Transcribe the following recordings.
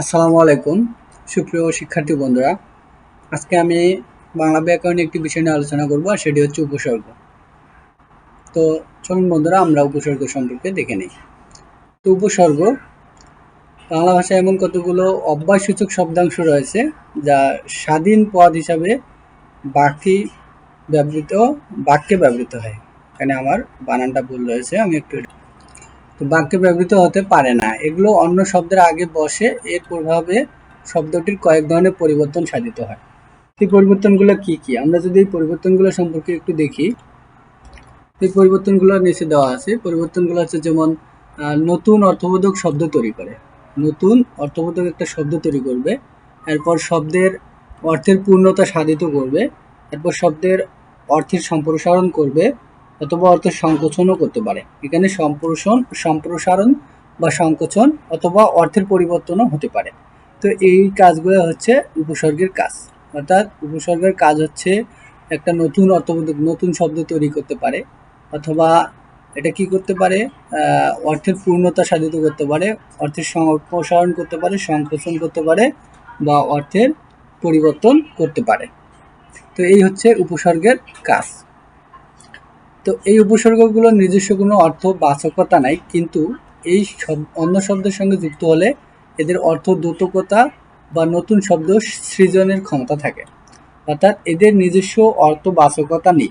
আসসালামু আলাইকুম। সুপ্রিয় শিক্ষার্থী বন্ধুরা, আজকে আমি বাংলা ব্যাকরণে একটি বিষয় নিয়ে আলোচনা করব, আর সেটি হচ্ছে উপসর্গ। তো চলুন বন্ধুরা, আমরা উপসর্গ সম্পর্কে দেখে নিই। তো উপসর্গ, বাংলা ভাষায় এমন কতগুলো অব্যয়সূচক শব্দাংশ রয়েছে, যা স্বাধীন পদ হিসাবে বাকি ব্যবহৃত, বাক্যে ব্যবহৃত হয়। এখানে আমার বানানটা ভুল রয়েছে, আমি একটু বাক্যে ব্যবহৃত হতে পারে না। এগুলো অন্য শব্দের আগে বসে এর প্রভাবে শব্দটির কয়েক ধরনের পরিবর্তন সাধিত হয়। এই পরিবর্তনগুলো কি কি? আমরা যদি এই পরিবর্তনগুলো সম্পর্কে একটু দেখি, এই পরিবর্তনগুলো নিচে দেওয়া আছে। পরিবর্তনগুলো হচ্ছে যেমন নতুন অর্থবোধক শব্দ তৈরি করে। নতুন অর্থবোধক একটা শব্দ তৈরি করবে, এরপর শব্দের অর্থের পূর্ণতা সাধিত করবে, এরপর শব্দের অর্থের সম্প্রসারণ করবে অথবা অর্থের সংকোচনও করতে পারে। এখানে সম্প্রসারণ সম্প্রসারণ বা সংকোচন অথবা অর্থের পরিবর্তনও হতে পারে। তো এই কাজগুলো হচ্ছে উপসর্গের কাজ। অর্থাৎ উপসর্গের কাজ হচ্ছে একটা নতুন অর্থবোধক নতুন শব্দ তৈরি করতে পারে অথবা এটা কি করতে পারে? অর্থের পূর্ণতা সাধিত করতে পারে, অর্থের সম্প্রসারণ করতে পারে, সংকোচন করতে পারে বা অর্থের পরিবর্তন করতে পারে। তো এই হচ্ছে উপসর্গের কাজ। তো এই উপসর্গগুলোর নিজস্ব কোনো অর্থ বাচকতা নাই, কিন্তু এই অন্য শব্দের সঙ্গে যুক্ত হলে এদের অর্থ দ্রুতকতা বা নতুন শব্দ সৃজনের ক্ষমতা থাকে। অর্থাৎ এদের নিজস্ব অর্থবাচকতা নেই।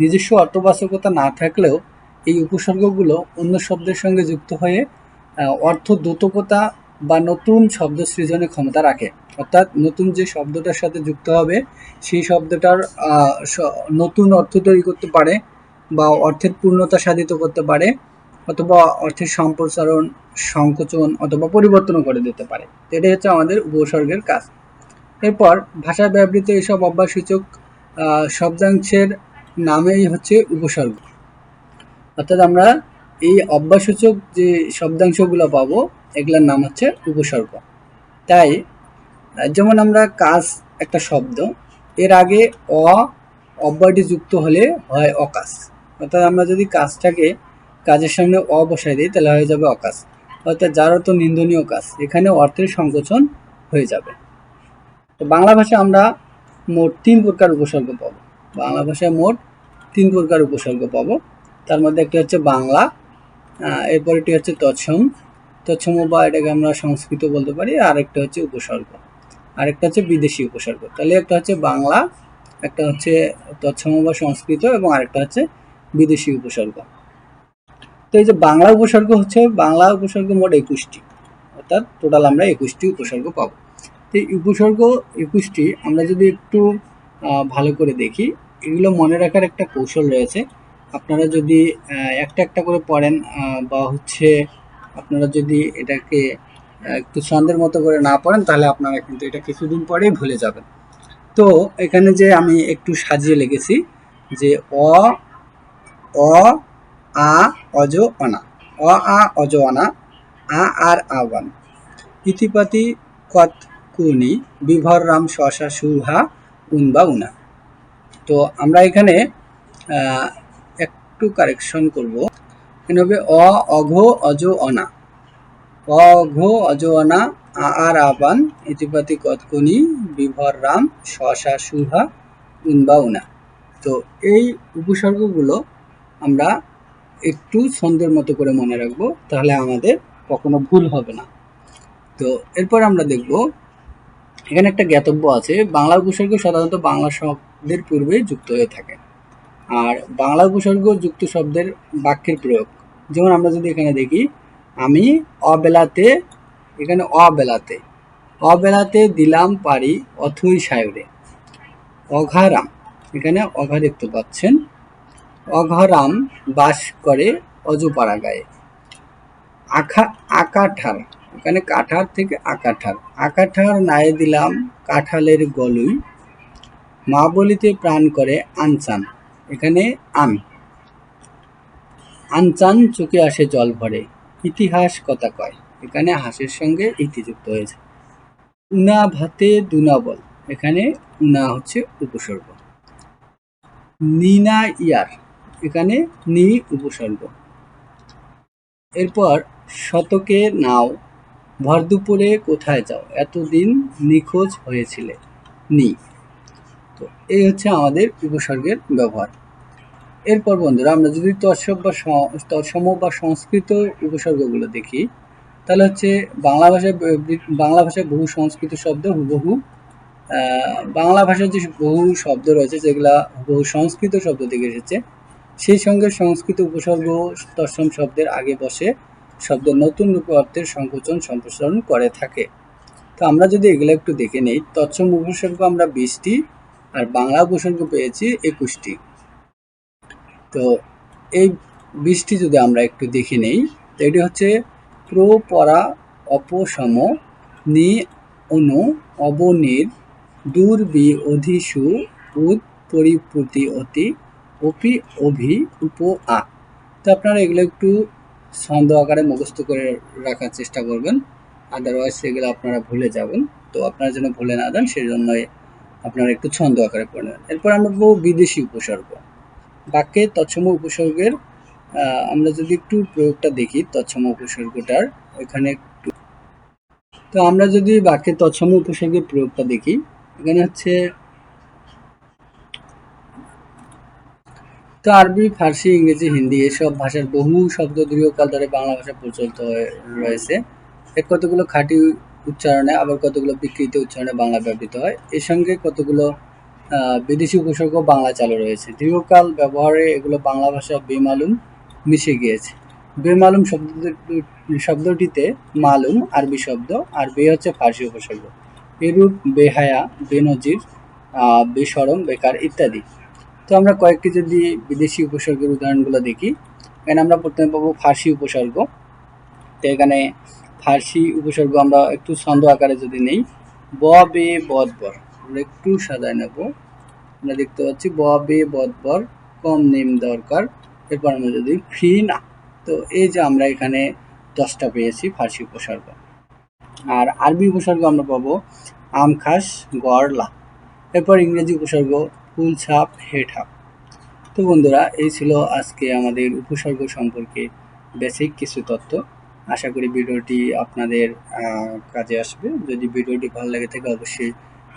নিজস্ব অর্থবাচকতা না থাকলেও এই উপসর্গগুলো অন্য শব্দের সঙ্গে যুক্ত হয়ে অর্থ দ্রুতকতা বা নতুন শব্দ সৃজনের ক্ষমতা রাখে। অর্থাৎ নতুন যে শব্দটার সাথে যুক্ত হবে, সেই শব্দটার নতুন অর্থ তৈরি করতে পারে বা অর্থের পূর্ণতা সাধিত করতে পারে অথবা অর্থের সম্প্রসারণ, সংকোচন অথবা পরিবর্তনও করে দিতে পারে। এটাই হচ্ছে আমাদের উপসর্গের কাজ। এরপর ভাষায় ব্যবহৃত এইসব অভ্যাসসূচক শব্দাংশের নামেই হচ্ছে উপসর্গ। অর্থাৎ আমরা এই অভ্যাসসূচক যে শব্দাংশগুলো পাবো, এগুলোর নাম হচ্ছে উপসর্গ। তাই, যেমন আমরা কাজ একটা শব্দ, এর আগে অ অব্যয়টি যুক্ত হলে হয় অকাশ অর্থাৎ আমরা যদি কাজটাকে কাজের সামনে অ দিই, তাহলে হয়ে যাবে অকাজ। অর্থাৎ যার অর্থ নিন্দনীয় কাজ, এখানে অর্থের সংকোচন হয়ে যাবে। তো বাংলা ভাষায় আমরা মোট তিন প্রকার উপসর্গ পাবো। বাংলা ভাষায় মোট তিন প্রকার উপসর্গ পাবো। তার মধ্যে একটি হচ্ছে বাংলা এরপর এটি হচ্ছে তৎসম। তৎসম বা এটাকে আমরা সংস্কৃত বলতে পারি, আর একটা হচ্ছে উপসর্গ। আরেকটা হচ্ছে বিদেশি উপসর্গ। তাহলে একটা হচ্ছে বাংলা, একটা হচ্ছে তৎসম বা সংস্কৃত, এবং আরেকটা হচ্ছে বিদেশি উপসর্গ। তো এই যে বাংলা উপসর্গ হচ্ছে, বাংলা উপসর্গ মোট একুশটি, অর্থাৎ টোটাল আমরা একুশটি উপসর্গ পাবো। তো এই উপসর্গ একুশটি আমরা যদি একটু ভালো করে দেখি, এগুলো মনে রাখার একটা কৌশল রয়েছে। আপনারা যদি একটা একটা করে পড়েন বা হচ্ছে আপনারা যদি এটাকে একটু ছন্দের মতো করে না পড়েন, তাহলে আপনারা কিন্তু এটা কিছুদিন পরেই ভুলে যাবেন। তো এখানে যে আমি একটু সাজিয়ে লেগেছি যে অ অ, আ, অজ, অনা। অ, আ, অজ, অনা। আ, আর আওয়ান ইতিপাতি কত কুনি বিভর রাম শশা সুহা উন বা উনা। তো আমরা এখানে একটু কারেকশন করব। এখানে হবে অ, অঘ, অজ, অনা। অঘ অজ, অনা, আ, আর আবান ইতিপাতি কতকুনি বিভর রাম শশা সুহা উন বা উনা। তো এই উপসর্গগুলো আমরা একটু ছন্দের মতো করে মনে রাখব, তাহলে আমাদের কখনো ভুল হবে না। তো এরপর আমরা দেখব, এখানে একটা জ্ঞাতব্য আছে, বাংলা উপসর্গ সাধারণত বাংলা শব্দের পূর্বে যুক্ত হয়ে থাকে। আর বাংলা উপসর্গ যুক্ত শব্দের বাক্যের প্রয়োগ, যেমন আমরা যদি এখানে দেখি, আমি অবেলাতে, এখানে অবেলাতে অবেলাতে দিলাম পারি অথই সায়রে, অঘারাম, এখানে অঘা দেখতে পাচ্ছেন। অঘরাম বাস করে অজপাড়া গায়ে আখা, আকাঠার, এখানে কাঠার থেকে আকাঠার। আকাঠার নায়ে দিলাম কাঁঠালের গলুই। মা বলিতে প্রাণ করে আনচান, এখানে আন। আনচান চোখে আসে জল ভরে, ইতিহাস কথা কয়, এখানে হাসের সঙ্গে ইতি যুক্ত হয়েছে। উনা ভাতে দুনা বল, এখানে উনা হচ্ছে উপসর্গ। নিনা ইয়ার এখানে নি উপসর্গ। এরপর শতকে নাও ভর দুপুরে কোথায় যাও? এতদিন নিখোঁজ হয়েছিলে নি তো এই হচ্ছে আমাদের উপসর্গের ব্যবহার। এরপর বন্ধুরা, আমরা যদি তৎসব বা তৎসম বা সংস্কৃত উপসর্গগুলো দেখি, তাহলে হচ্ছে বাংলা ভাষায় বাংলা ভাষায় বহু সংস্কৃত শব্দ হুবহু বাংলা ভাষার যে বহু শব্দ রয়েছে, যেগুলা বহু সংস্কৃত শব্দ থেকে এসেছে সেই সঙ্গে সংস্কৃত উপসর্গ তৎসম শব্দের আগে বসে শব্দের নতুন রূপে অর্থের সংকোচন সম্প্রসারণ করে থাকে। তো আমরা যদি এগুলো একটু দেখে নেই, তৎসম উপসর্গ আমরা বিশটি আর বাংলা উপসর্গ পেয়েছি একুশটি। তো এই বিশটি যদি আমরা একটু দেখে নেই, তো এটি হচ্ছে প্র পরা, অপসম, নি, অনু, অবনির, দূর, বি, অধিসু উদ পরিপ্রতি অতি অপি অভি উপ আ। তো আপনারা এগুলো একটু ছন্দ আকারে মুখস্থ করে রাখার চেষ্টা করবেন। আদারওয়াইজ সেগুলো আপনারা ভুলে যাবেন। তো আপনারা যেন ভুলে না দেন সেই জন্যই আপনারা একটু ছন্দ আকারে পড়ে নেবেন। এরপর আমরা বলব বিদেশি উপসর্গ। বাক্যে তৎসম উপসর্গের আমরা যদি একটু প্রয়োগটা দেখি, তৎসম উপসর্গটার, এখানে একটু। তো আমরা যদি বাক্যে তৎসম উপসর্গের প্রয়োগটা দেখি, এখানে হচ্ছে তো আরবি ফার্সি, ইংরেজি, হিন্দি এসব ভাষার বহু শব্দ দীর্ঘকাল ধরে বাংলা ভাষা প্রচলিত হয়ে রয়েছে। এর কতগুলো খাঁটি উচ্চারণে, আবার কতগুলো বিকৃত উচ্চারণে বাংলা ব্যবহৃত হয়? এর সঙ্গে কতগুলো বিদেশি উপসর্গ বাংলা চালু রয়েছে? দীর্ঘকাল ব্যবহারে এগুলো বাংলা ভাষা বেমালুম মিশে গিয়েছে। বেমালুম শব্দ শব্দটিতে মালুম আরবি শব্দ, আর বে হচ্ছে ফার্সি উপসর্গ। এরূপ বেহায়া, বেনজির বেসরম, বেকার ইত্যাদি। তো আমরা কয়েকটি যদি বিদেশি উপসর্গের উদাহরণগুলো দেখি, এখানে আমরা প্রথমে পাবো ফার্সি উপসর্গ। তো এখানে ফার্সি উপসর্গ আমরা একটু ছন্দ আকারে যদি নেই, ব, বে বদবর আমরা একটু সাজায় নেব। আমরা দেখতে পাচ্ছি ব, বে, বদ, বর, কম, নেম, দরকার। এরপর আমরা যদি ফ্রি না। তো এই যে আমরা এখানে দশটা পেয়েছি ফার্সি উপসর্গ। আর আরবি উপসর্গ আমরা পাবো আম খাস গড়লা। এরপর ইংরেজি উপসর্গ ফুল ছাপ হেড হাপ তো বন্ধুরা, এই ছিল আজকে আমাদের উপসর্গ সম্পর্কে বেসিক কিছু তথ্য আশা করি ভিডিওটি আপনাদের কাজে আসবে। যদি ভিডিওটি ভালো লাগে থাকে, অবশ্যই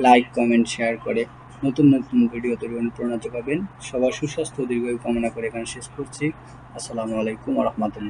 লাইক কমেন্ট শেয়ার করে নতুন নতুন ভিডিও তৈরি অনুপ্রেরণা পাবেন সবার সুস্বাস্থ্য দীর্ঘ কামনা করে এখানে শেষ করছি। আসসালামু আলাইকুম রহমতুল্লাহ।